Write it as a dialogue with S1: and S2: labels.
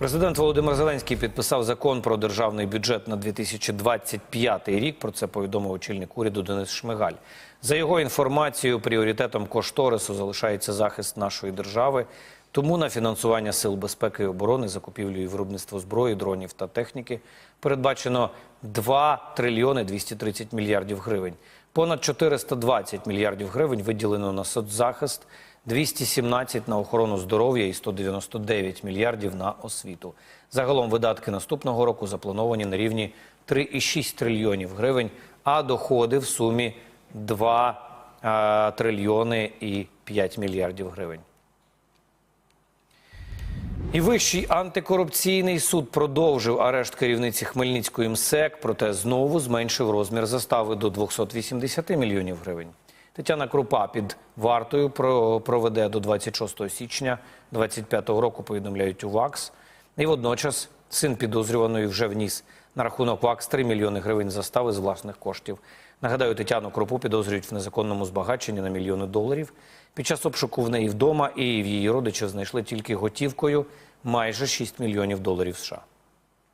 S1: Президент Володимир Зеленський підписав закон про державний бюджет на 2025 рік. Про це повідомив очільник уряду Денис Шмигаль. За його інформацією, пріоритетом кошторису залишається захист нашої держави. Тому на фінансування сил безпеки і оборони, закупівлю і виробництво зброї, дронів та техніки передбачено 2 трильйони 230 мільярдів гривень. Понад 420 мільярдів гривень виділено на соцзахист, 217 на охорону здоров'я і 199 мільярдів на освіту. Загалом видатки наступного року заплановані на рівні 3,6 трильйонів гривень, а доходи в сумі 2 е, трильйони і 5 мільярдів гривень. І Вищий антикорупційний суд продовжив арешт керівниці Хмельницької МСЕК, проте знову зменшив розмір застави до 280 мільйонів гривень. Тетяна Крупа під вартою проведе до 26 січня 2025 року, повідомляють у ВАКС. І водночас син підозрюваної вже вніс на рахунок ВАКС 3 мільйони гривень застави з власних коштів. Нагадаю, Тетяну Крупу підозрюють в незаконному збагаченні на мільйони доларів. Під час обшуку в неї вдома і в її родичів знайшли тільки готівкою майже 6 мільйонів доларів США.